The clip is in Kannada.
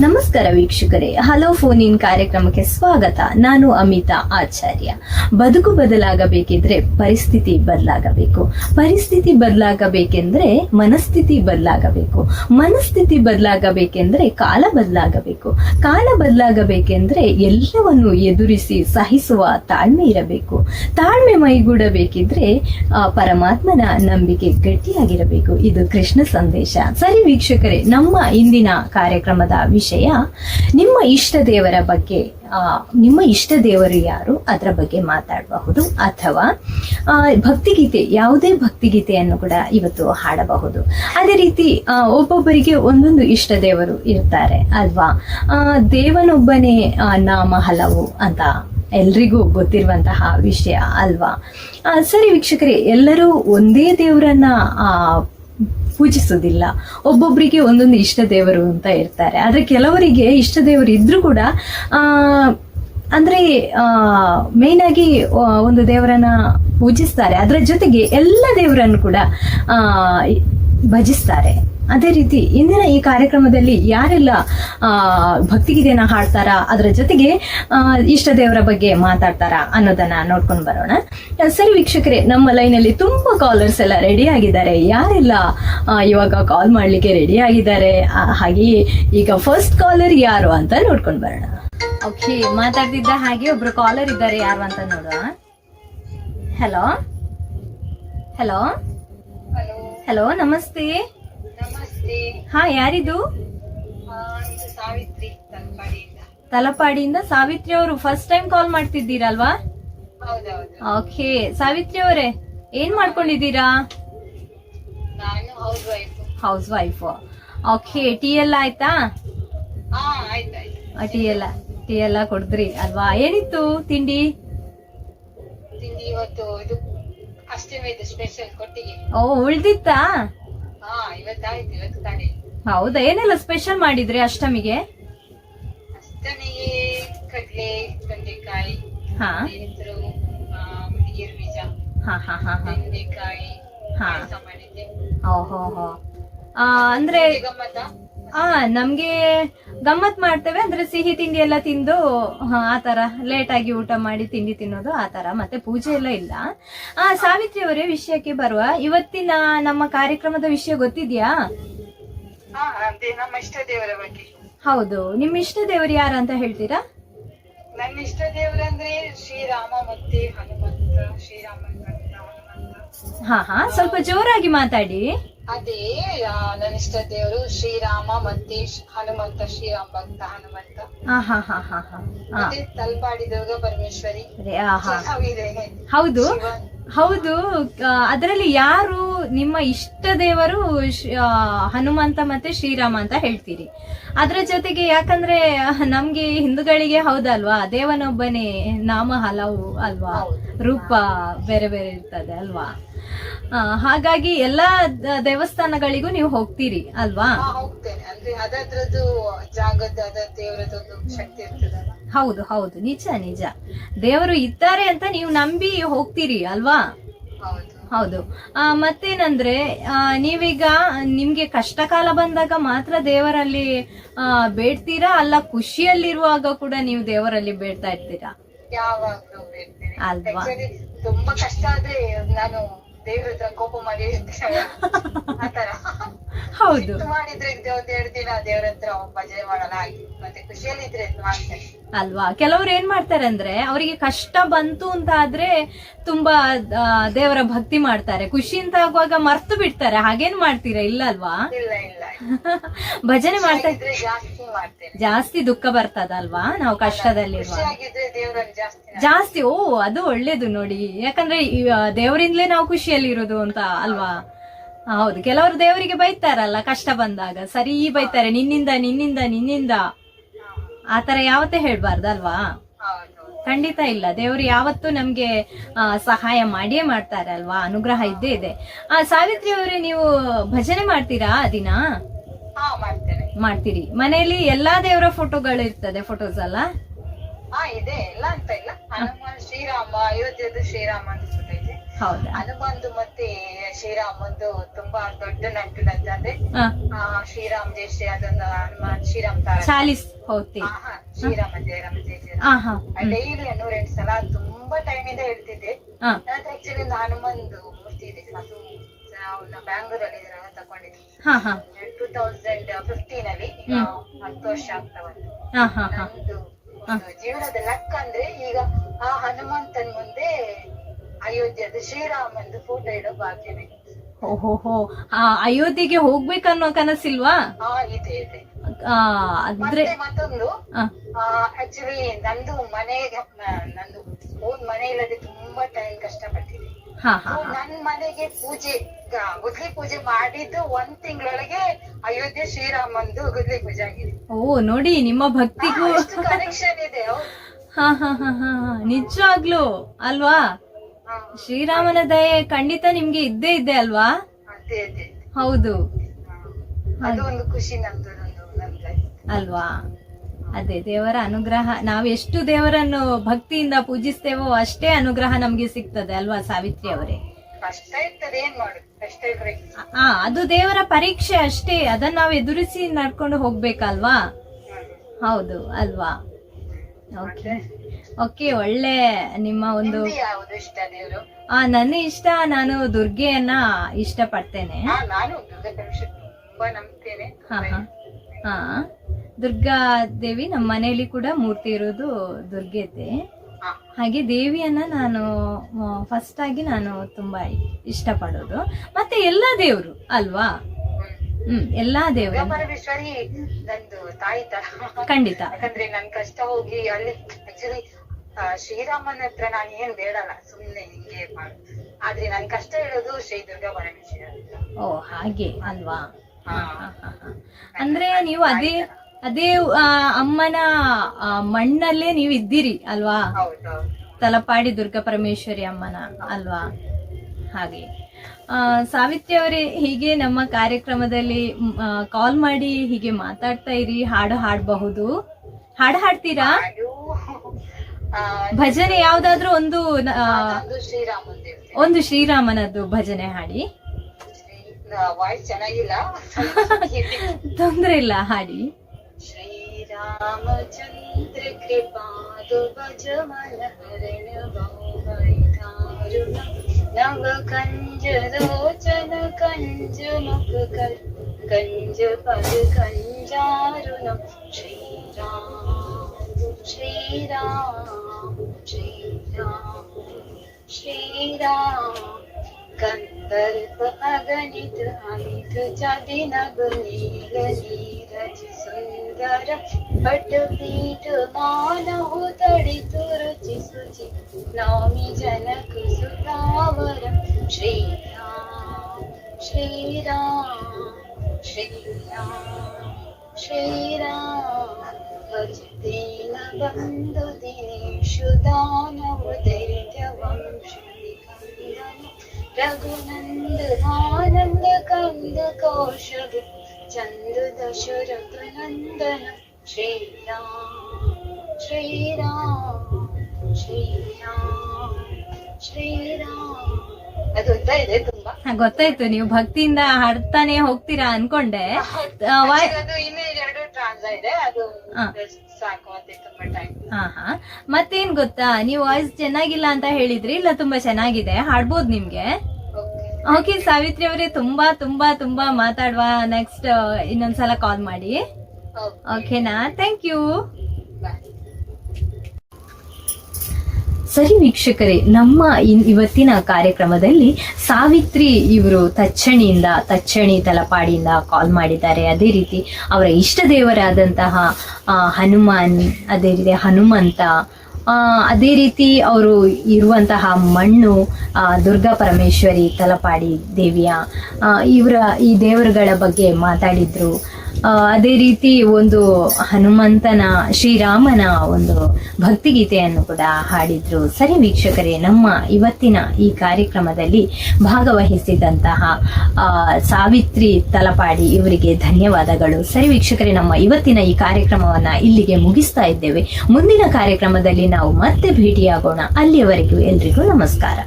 ನಮಸ್ಕಾರ ವೀಕ್ಷಕರೇ. ಹಲೋ ಫೋನ್ ಇನ್ ಕಾರ್ಯಕ್ರಮಕ್ಕೆ ಸ್ವಾಗತ. ನಾನು ಅಮಿತಾ ಆಚಾರ್ಯ. ಬದುಕು ಬದಲಾಗಬೇಕಿದ್ರೆ ಪರಿಸ್ಥಿತಿ ಬದಲಾಗಬೇಕು. ಪರಿಸ್ಥಿತಿ ಬದಲಾಗಬೇಕೆಂದ್ರೆ ಮನಸ್ಥಿತಿ ಬದಲಾಗಬೇಕು. ಮನಸ್ಥಿತಿ ಬದಲಾಗಬೇಕೆಂದ್ರೆ ಕಾಲ ಬದಲಾಗಬೇಕು. ಕಾಲ ಬದಲಾಗಬೇಕೆಂದ್ರೆ ಎಲ್ಲವನ್ನು ಎದುರಿಸಿ ಸಹಿಸುವ ತಾಳ್ಮೆ ಇರಬೇಕು. ತಾಳ್ಮೆ ಮೈಗೂಡಬೇಕಿದ್ರೆ ಪರಮಾತ್ಮನ ನಂಬಿಕೆ ಗಟ್ಟಿಯಾಗಿರಬೇಕು. ಇದು ಕೃಷ್ಣ ಸಂದೇಶ. ಸರಿ ವೀಕ್ಷಕರೇ, ನಮ್ಮ ಇಂದಿನ ಕಾರ್ಯಕ್ರಮದ ವಿಷಯ ನಿಮ್ಮ ಇಷ್ಟ ದೇವರ ಬಗ್ಗೆ ನಿಮ್ಮ ಇಷ್ಟ ದೇವರು ಯಾರು ಅದರ ಬಗ್ಗೆ ಮಾತಾಡಬಹುದು ಅಥವಾ ಭಕ್ತಿಗೀತೆ ಯಾವುದೇ ಭಕ್ತಿಗೀತೆಯನ್ನು ಕೂಡ ಇವತ್ತು ಹಾಡಬಹುದು. ಅದೇ ರೀತಿ ಒಬ್ಬೊಬ್ಬರಿಗೆ ಒಂದೊಂದು ಇಷ್ಟ ದೇವರು ಇರ್ತಾರೆ ಅಲ್ವಾ? ದೇವನೊಬ್ಬನೇ ನಾಮ ಹಲವು ಅಂತ ಎಲ್ರಿಗೂ ಗೊತ್ತಿರುವಂತಹ ವಿಷಯ ಅಲ್ವಾ? ಸರಿ ವೀಕ್ಷಕರೇ ಎಲ್ಲರೂ ಒಂದೇ ದೇವರನ್ನ ಆ, ಪೂಜಿಸೋದಿಲ್ಲ. ಒಬ್ಬೊಬ್ಬರಿಗೆ ಒಂದೊಂದು ಇಷ್ಟ ದೇವರು ಅಂತ ಇರ್ತಾರೆ. ಆದರೆ ಕೆಲವರಿಗೆ ಇಷ್ಟ ದೇವರು ಇದ್ರೂ ಕೂಡ ಅಂದರೆ ಮೇನ್ ಆಗಿ ಒಂದು ದೇವರನ್ನ ಪೂಜಿಸ್ತಾರೆ. ಅದರ ಜೊತೆಗೆ ಎಲ್ಲ ದೇವರನ್ನು ಕೂಡ ಭಜಿಸ್ತಾರೆ. ಅದೇ ರೀತಿ ಇಂದಿನ ಈ ಕಾರ್ಯಕ್ರಮದಲ್ಲಿ ಯಾರೆಲ್ಲ ಭಕ್ತಿಗೀತೆನ ಭಕ್ತಿಗೀತೆಯನ್ನ ಹಾಡ್ತಾರ ಅದರ ಜೊತೆಗೆ ಇಷ್ಟ ದೇವರ ಬಗ್ಗೆ ಮಾತಾಡ್ತಾರ ಅನ್ನೋದನ್ನ ನೋಡ್ಕೊಂಡು ಬರೋಣ. ಸರಿ ವೀಕ್ಷಕರೇ ನಮ್ಮ ಲೈನಲ್ಲಿ ತುಂಬಾ ಕಾಲರ್ಸ್ ಎಲ್ಲ ರೆಡಿ ಆಗಿದ್ದಾರೆ. ಯಾರೆಲ್ಲ ಇವಾಗ ಕಾಲ್ ಮಾಡ್ಲಿಕ್ಕೆ ರೆಡಿ ಆಗಿದ್ದಾರೆ ಹಾಗೆಯೇ ಈಗ ಫಸ್ಟ್ ಕಾಲರ್ ಯಾರು ಅಂತ ನೋಡ್ಕೊಂಡು ಬರೋಣ. ಓಕೆ ಮಾತಾಡ್ತಿದ್ದ ಹಾಗೆ ಒಬ್ರು ಕಾಲರ್ ಇದ್ದಾರೆ. ಯಾರು ಅಂತ ನೋಡುವ? ಹಲೋ ಹಲೋ ಹಲೋ ನಮಸ್ತೆ. ಹಾ ಯಾರಿದು? ಸಾವಿತ್ರಿ ತಲಪಾಡಿಯಿಂದ. ಸಾವಿತ್ರಿ ಅವರು ಫಸ್ಟ್ ಟೈಮ್ ಕಾಲ್ ಮಾಡ್ತಿದ್ದೀರಲ್ವಾ? ಓಕೆ ಸಾವಿತ್ರಿ ಅವರೇ ಏನ್ ಮಾಡ್ಕೊಂಡಿದ್ದೀರಾ? ಹೌಸ್ ವೈಫ್ ಓಕೆ ಟೀ ಎಲ್ಲ ಆಯ್ತಾ? ಟೀ ಎಲ್ಲ ಟೀ ಎಲ್ಲ ಕೊಡಿದ್ರಿ ಅಲ್ವಾ? ಏನಿತ್ತು ತಿಂಡಿ? ಇವತ್ತು ಓ ಉಳ್ದಿತ್ತಾ? ಇವತ್ತಾಯ್ತು ಇವತ್ತು ತಾನೇ ಹೌದಾ? ಏನೆಲ್ಲ ಸ್ಪೆಷಲ್ ಮಾಡಿದ್ರಿ ಅಷ್ಟಮಿಗೆ? ಅಷ್ಟಮಿಗೆ ಕಡ್ಲೆ ಕಡ್ಲೆಕಾಯಿ ಹಾ. ಹೆಸರು ಗೀರು ಬೀಜ ಹಾ ಹಾ ಹಾ ಹಾ. ಬೆಂಡೆಕಾಯಿ ಹಾ. ಮಾಡಿದ್ದೆ. ಓಹೋ ಆ, ಅಂದ್ರೆ ಗಮ್ಮತ್ತ ಆ ನಮ್ಗೆ ಗಮ್ಮತ್ ಮಾಡ್ತೇವೆ. ಅಂದ್ರೆ ಸಿಹಿ ತಿಂಡಿ ಎಲ್ಲ ತಿಂದು ಆತರ ಲೇಟ್ ಆಗಿ ಊಟ ಮಾಡಿ ತಿಂಡಿ ತಿನ್ನೋದು ಆ ತರ. ಮತ್ತೆ ಪೂಜೆ ಎಲ್ಲ ಇಲ್ಲ. ಆ ಸಾವಿತ್ರಿ ಅವರೇ ವಿಷಯಕ್ಕೆ ಬರುವ. ಇವತ್ತಿನ ನಮ್ಮ ಕಾರ್ಯಕ್ರಮದ ವಿಷಯ ಗೊತ್ತಿದ್ಯಾ? ಹಾ ಅದೇ ನಮ್ಮ ಇಷ್ಟ ದೇವರ ಬಗ್ಗೆ. ಹೌದು. ನಿಮ್ ಇಷ್ಟ ದೇವರು ಯಾರ ಅಂತ ಹೇಳ್ತೀರಾ? ನನ್ನ ಇಷ್ಟ ದೇವರಂದ್ರೆ ಶ್ರೀರಾಮ ಮತ್ತೆ ಹನುಮಂತ ಶ್ರೀರಾಮ ಹಾ ಹಾ. ಸ್ವಲ್ಪ ಜೋರಾಗಿ ಮಾತಾಡಿ. ಅದೇ ಆ, ನನ್ನ ಇಷ್ಟ ದೇವರು ಶ್ರೀರಾಮ ಮತ್ತೆ ಹನುಮಂತ ಶ್ರೀರಾಮ ಭಕ್ತ ಹನುಮಂತ. ಮತ್ತೆ ತಲ್ಪಾಡಿ ದುರ್ಗ ಪರಮೇಶ್ವರಿ ಹೌದು. ಹೌದು. ಅದರಲ್ಲಿ ಯಾರು ನಿಮ್ಮ ಇಷ್ಟ ದೇವರು ಹನುಮಂತ ಮತ್ತೆ ಶ್ರೀರಾಮ ಅಂತ ಹೇಳ್ತೀರಿ. ಅದ್ರ ಜೊತೆಗೆ ಯಾಕಂದ್ರೆ ನಮ್ಗೆ ಹಿಂದೂಗಳಿಗೆ ಹೌದಲ್ವಾ? ದೇವನೊಬ್ಬನೇ ನಾಮ ಹಲವು ಅಲ್ವಾ? ರೂಪ ಬೇರೆ ಬೇರೆ ಇರ್ತದೆ ಅಲ್ವಾ? ಹಾಗಾಗಿ ಎಲ್ಲಾ ದೇವಸ್ಥಾನಗಳಿಗೂ ನೀವು ಹೋಗ್ತೀರಿ ಅಲ್ವಾ? ಹೌದು ಹೌದು. ನಿಜ ನಿಜ. ದೇವರು ಇದ್ದಾರೆ ಅಂತ ನೀವು ನಂಬಿ ಹೋಗ್ತೀರಿ ಅಲ್ವಾ? ಹೌದು. ಮತ್ತೇನಂದ್ರೆ ನೀವೀಗ ನಿಮ್ಗೆ ಕಷ್ಟ ಕಾಲ ಬಂದಾಗ ಮಾತ್ರ ದೇವರಲ್ಲಿ ಆ, ಬೇಡ್ತೀರಾ? ಅಲ್ಲ ಖುಷಿಯಲ್ಲಿರುವಾಗ ಕೂಡ ನೀವು ದೇವರಲ್ಲಿ ಬೇಡ್ತಾ ಇರ್ತೀರಾ? ಅಲ್ವಾ? ತುಂಬಾ ಕಷ್ಟ ಆದ್ರೆ ನಾನು ದೇವ್ರ ಹತ್ರ ಕೋಪ ಮಾಡಿ ಆತರ ಹೌದು. ಮಾಡಿದ್ರೆ ಒಂದ್ ಎರಡು ದಿನ ದೇವ್ರ ಹತ್ರ ಭಜನೆ ಮಾಡಲ್ಲ. ಹಾಗೆ. ಮತ್ತೆ ಖುಷಿಯಲ್ಲಿದ್ರೆ ಮಾಡ್ತಾರೆ. ಅಲ್ವಾ? ಕೆಲವ್ರು ಏನ್ ಮಾಡ್ತಾರೆ ಅಂದ್ರೆ ಅವರಿಗೆ ಕಷ್ಟ ಬಂತು ಅಂತ ಆದ್ರೆ ತುಂಬಾ ದೇವರ ಭಕ್ತಿ ಮಾಡ್ತಾರೆ. ಖುಷಿ ಅಂತ ಆಗುವಾಗ ಮರ್ತು ಬಿಡ್ತಾರೆ. ಹಾಗೇನ್ ಮಾಡ್ತೀರಾ? ಇಲ್ಲ ಅಲ್ವಾ ಇಲ್ಲ ಇಲ್ಲ. ಭಜನೆ ಮಾಡ್ತಾ ಇದ್ರೆ ಜಾಸ್ತಿ ಮಾಡ್ತೇನೆ. ಜಾಸ್ತಿ ದುಃಖ ಬರ್ತದಲ್ವಾ? ನಾವು ಖುಷಿಯಾಗಿದ್ರೆ ದೇವ್ರಲ್ಲಿ ಜಾಸ್ತಿ ನಾನು- ಜಾಸ್ತಿ ಓ ಅದು ಒಳ್ಳೇದು ನೋಡಿ. ಯಾಕಂದ್ರೆ ಈ, ಆ, ದೇವರಿಂದಲೇ ನಾವು ಖುಷಿಯಲ್ಲಿ ಇರೋದು ಅಂತ ಅಲ್ವಾ? ಹೌದು ಕೆಲವರು ದೇವರಿಗೆ ಬೈತಾರಲ್ಲ ಕಷ್ಟ ಬಂದಾಗ. ಸರಿ ಬೈತಾರೆ ನಿನ್ನಿಂದ ನಿನ್ನಿಂದ ನಿನ್ನಿಂದ. ಆತರ ಯಾವತ್ತೇ ಹೇಳ್ಬಾರ್ದು ಅಲ್ವಾ? ಹೌದು. ಖಂಡಿತ ಇಲ್ಲ. ದೇವರು ಯಾವತ್ತೂ ನಮ್ಗೆ ಆ, ಸಹಾಯ ಮಾಡಿಯೇ ಮಾಡ್ತಾರೆ ಅಲ್ವಾ? ಅನುಗ್ರಹ ಇದ್ದೇ ಇದೆ. ಆ ಸಾವಿತ್ರಿ ಅವರೇ ನೀವು ಭಜನೆ ಮಾಡ್ತೀರಾ ದಿನ? ಹಾ ಮಾಡ್ತೇನೆ. ಮಾಡ್ತೀರಿ. ಮನೆಯಲ್ಲಿ ಎಲ್ಲಾ ದೇವರ ಫೋಟೋಗಳು ಇರ್ತದೆ ಫೋಟೋಸ್ ಅಲ್ಲ? ಹಾ ಇದೆ. ಎಲ್ಲ ಅಂತ ಇಲ್ಲ. ಹನುಮಾನ್ ಶ್ರೀರಾಮ ಅಯೋಧ್ಯದ ಶ್ರೀರಾಮ ಅಂತ ಹನುಮಾನ್ದು ಇದೆ ಹೌದಾ? ಹನುಮಂದು ಮತ್ತೆ ಶ್ರೀರಾಮಂದು ತುಂಬಾ ದೊಡ್ಡ ನಂಟು ಆ, ಶ್ರೀರಾಮ್ ಜಯ ಶ್ರೀ ಅದೊಂದು ಹನುಮಾನ್ ಶ್ರೀರಾಮ್ ತಾರ ಚಾಲಿಸ್ ಶ್ರೀರಾಮ ಜಯ ರಾಮ ಜಯ ಹಾ ಡೈಲಿ ನೂರೆಂಟು ಸಲ ತುಂಬಾ ಟೈಮ್ ಇಂದ ಹೇಳ್ತಿದ್ದೆ. ಹಾ. ನನ್ನ ಆಕ್ಚುಲಿ ಒಂದು ಹನುಮಂದು ಮೂರ್ತಿ ಇದೆ. ಅದು ನಾವು ಬ್ಯಾಂಗ್ಳೂರಲ್ಲಿ ಅಲ್ಲಿ ಹಾ ಹಾ. ಟೂ ತೌಸಂಡ್ ಫಿಫ್ಟೀನ್ ಅಲ್ಲಿ ಈಗ ಹತ್ತು ವರ್ಷ ಆಗ್ತಾ ಬಂತು. ಹಾ ಹಾ ಹಾ. ನಂದು ಒಂದು ಜೀವನದ ಲಕ್ ಅಂದ್ರೆ ಈಗ ಆ ಹನುಮಂತನ್ ಮುಂದೆ ಅಯೋಧ್ಯದ ಶ್ರೀರಾಮಂದು ಫೋಟೋ ಇಡೋ ಭಾಗ್ಯ ನನಗೆ. ಓಹೋಹೋ. ಆ ಅಯೋಧ್ಯೆಗೆ ಹೋಗ್ಬೇಕನ್ನೋ ಕನಸಿಲ್ವಾ? ಹಾ ಇದೆ ಇದೆ. ಆ, ಮತ್ತೆ ಮತ್ತೊಂದು ಆ, ಆಕ್ಚುಲಿ ನಂದು ಮನೆಗೆ ನಂದು ಓನ್ ಮನೆ ಇಲ್ಲದೆ ನನ್ ಮನೆಗೆ ಪೂಜೆ ಗುದ್ಲಿ ಪೂಜೆ ಮಾಡಿದ್ದು ಒಂದ್ ತಿಂಗಳೊಳಗೆ ಅಯೋಧ್ಯೆ ಶ್ರೀರಾಮಂದು ಗುದ್ಲಿ ಪೂಜೆ ಆಗಿದೆ. ಓ ನೋಡಿ ನಿಮ್ಮ ಭಕ್ತಿಗೂ ಕನೆಕ್ಷನ್ ಇದೆ. ಹಾ ಹಾ ಹಾ ಹಾ ನಿಜವಾಗ್ಲು ಅಲ್ವಾ? ಶ್ರೀರಾಮನ ದಯೆ ಖಂಡಿತ ನಿಮ್ಗೆ ಇದ್ದೇ ಇದೆ ಅಲ್ವಾ? ಹೌದು. ಹಾ. ಅದು ಒಂದು ಖುಷಿ ನಮ್ದು ಅಲ್ವಾ? ಅದೇ ದೇವರ ಅನುಗ್ರಹ ನಾವು ಎಷ್ಟು ದೇವರನ್ನು ಭಕ್ತಿಯಿಂದ ಪೂಜಿಸ್ತೇವೋ ಅಷ್ಟೇ ಅನುಗ್ರಹ ನಮ್ಗೆ ಸಿಗ್ತದೆ ಅಲ್ವಾ ಸಾವಿತ್ರಿ ಅವರೇ? ಹಾ ಅದು ದೇವರ ಪರೀಕ್ಷೆ ಅಷ್ಟೇ ಅದನ್ನ ನಾವು ಎದುರಿಸಿ ನಡ್ಕೊಂಡು ಹೋಗ್ಬೇಕಲ್ವಾ? ಹೌದು ಅಲ್ವಾ? ಓಕೆ. ಓಕೆ ಒಳ್ಳೆ ನಿಮ್ಮ ಒಂದು ಇಷ್ಟ ಆ ನನ್ನ ಇಷ್ಟ ನಾನು ದುರ್ಗೆಯನ್ನ ಇಷ್ಟಪಡ್ತೇನೆ. ಹಾ. ಹಾ ದುರ್ಗಾ ದೇವಿ ನಮ್ಮ ಮನೆಯಲ್ಲಿ ಕೂಡ ಮೂರ್ತಿ ಇರೋದು ದುರ್ಗೆದೆ. ಹಾಗೆ ದೇವಿಯನ್ನ ನಾನು ಫಸ್ಟ್ ಆಗಿ ನಾನು ತುಂಬಾ ಇಷ್ಟಪಡೋದು ಮತ್ತೆ ಎಲ್ಲಾ ದೇವ್ರು ಅಲ್ವಾ ಹ್ಮ್. ಎಲ್ಲಾ ದೇವರು ಪರಮೇಶ್ವರಿ ನಂದು ತಾಯಿ ತರ ಖಂಡಿತ ಯಾಕಂದ್ರೆ ನನ್ ಕಷ್ಟ ಹೋಗಿ ಅಲ್ಲಿ ಆಕ್ಚುಲಿ ಶ್ರೀರಾಮನ ಹತ್ರ ನಾನು ಏನ್ ಬೇಡಲ್ಲ ಸುಮ್ನೆ ಹಿಂಗೆ ಆದ್ರೆ ನನ್ ಕಷ್ಟ ಇರೋದು ಶ್ರೀ ದುರ್ಗಾ ಪರಮೇಶ್ವರಿ. ಓ ಹಾಗೆ ಅಲ್ವಾ. ಅಂದ್ರೆ ನೀವು ಅದೇ ಅದೇ ಅಮ್ಮನ ಮಣ್ಣಲ್ಲೇ ನೀವು ಇದ್ದೀರಿ ಅಲ್ವಾ? ತಲಪಾಡಿ ದುರ್ಗಾ ಪರಮೇಶ್ವರಿ ಅಮ್ಮನ ಅಲ್ವಾ? ಹಾಗೆ. ಆ, ಸಾವಿತ್ರಿ ಅವರೇ ಹೀಗೆ ನಮ್ಮ ಕಾರ್ಯಕ್ರಮದಲ್ಲಿ ಕಾಲ್ ಮಾಡಿ ಹೀಗೆ ಮಾತಾಡ್ತಾ ಇರಿ ಹಾಡು ಹಾಡಬಹುದು. ಹಾಡು ಹಾಡ್ತೀರಾ? ಭಜನೆ ಯಾವ್ದಾದ್ರು ಒಂದು ಒಂದು ಶ್ರೀರಾಮನದ್ದು ಭಜನೆ ಹಾಡಿ. ವಾಯ್ಸ್ ಚೆನ್ನಾಗಿಲ್ಲ. ತೊಂದ್ರೆ ಇಲ್ಲ ಹಾಡಿ. ಶ್ರೀರಾಮಚಂದ್ರ ಕೃಪಾದು ಭಜ ಮನ ಹರಣ ಬಹುಕಾರುಣ ನವ ಕಂಜ ರೋಚನ ಕಂಜ ಮುಖ ಕರ್ ಕಂಜ ಪದ ಕಂಜಾರುಣ. ಶ್ರೀರಾಮ ಶ್ರೀರಾಮ ಶ್ರೀರಾಮ ಶ್ರೀರಾಮ. कंदर्प अगणित अमित जदिन नील नीरज सुंदर पटपीठ मानहु तडितु रुचि सुचि नौमि जनक सुतावर श्रीराम श्रीराम श्रीराम श्रीराम भजतेन बन्धु दिनेषु രഘുനന്ദ ആനന്ദ കന്ദ കോശക ചന്ദു ദശരഥ നന്ദന ശ്രീരാം ശ്രീരാം ശ്രീരാം ശ്രീരാം അത് എന്താ ಗೊತ್ತಾಯ್ತು ನೀವು ಭಕ್ತಿಯಿಂದ ಹಾಡ್ತಾನೆ ಹೋಗ್ತೀರಾ ಅನ್ಕೊಂಡೆ. ಆ, ವಾಯ್- Actually ಅದು ಇನ್ನೂ ಎರಡು ಟ್ರಾನ್ಸ್ ಇದೆ. ಅದು ಹಾ. ಸಾಕು ಮತ್ತೆ ತುಂಬಾ ಟೈಮ್ ಹಾ ಹಾ ಮತ್ತೇನ್ ಗೊತ್ತಾ? ನೀವು ವಾಯ್ಸ್ ಚೆನ್ನಾಗಿಲ್ಲ ಅಂತ ಹೇಳಿದ್ರಿ ಇಲ್ಲ ತುಂಬಾ ಚೆನ್ನಾಗಿದೆ? ಹಾಡ್ಬೋದು ನಿಮ್ಗೆ? ಓಕೆ ಓಕೆ ಸಾವಿತ್ರಿ ಅವರೇ ತುಂಬಾ ತುಂಬಾ ತುಂಬಾ ಮಾತಾಡುವ. ನೆಕ್ಸ್ಟ್ ಇನ್ನೊಂದ್ಸಲ ಕಾಲ್ ಮಾಡಿ. ಓಕೆ ಓಕೆನಾ ಥ್ಯಾಂಕ್ ಯು ಬಾಯ್ ಸರಿ ವೀಕ್ಷಕರೇ, ನಮ್ಮ ಇವತ್ತಿನ ಕಾರ್ಯಕ್ರಮದಲ್ಲಿ ಸಾವಿತ್ರಿ ಇವರು ತಚ್ಚಣಿಯಿಂದ, ತಚ್ಚಣಿ ತಲಪಾಡಿಯಿಂದ ಕಾಲ್ ಮಾಡಿದ್ದಾರೆ. ಅದೇ ರೀತಿ ಅವರ ಇಷ್ಟ ದೇವರಾದಂತಹ ಹನುಮಾನ್, ಅದೇ ರೀತಿ ಹನುಮಂತ ಅದೇ ರೀತಿ ಅವರು ಇರುವಂತಹ ಮಣ್ಣು ದುರ್ಗಾ ಪರಮೇಶ್ವರಿ ತಲಪಾಡಿ ದೇವಿಯ ಇವರ ಈ ದೇವರುಗಳ ಬಗ್ಗೆ ಮಾತಾಡಿದ್ರು. ಅದೇ ರೀತಿ ಒಂದು ಹನುಮಂತನ, ಶ್ರೀರಾಮನ ಒಂದು ಭಕ್ತಿಗೀತೆಯನ್ನು ಕೂಡ ಹಾಡಿದ್ರು. ಸರಿ ವೀಕ್ಷಕರೇ, ನಮ್ಮ ಇವತ್ತಿನ ಈ ಕಾರ್ಯಕ್ರಮದಲ್ಲಿ ಭಾಗವಹಿಸಿದಂತಹ ಸಾವಿತ್ರಿ ತಲಪಾಡಿ ಇವರಿಗೆ ಧನ್ಯವಾದಗಳು. ಸರಿ ವೀಕ್ಷಕರೇ, ನಮ್ಮ ಇವತ್ತಿನ ಈ ಕಾರ್ಯಕ್ರಮವನ್ನ ಇಲ್ಲಿಗೆ ಮುಗಿಸ್ತಾ ಇದ್ದೇವೆ. ಮುಂದಿನ ಕಾರ್ಯಕ್ರಮದಲ್ಲಿ ನಾವು ಮತ್ತೆ ಭೇಟಿಯಾಗೋಣ. ಅಲ್ಲಿಯವರೆಗೂ ಎಲ್ರಿಗೂ ನಮಸ್ಕಾರ.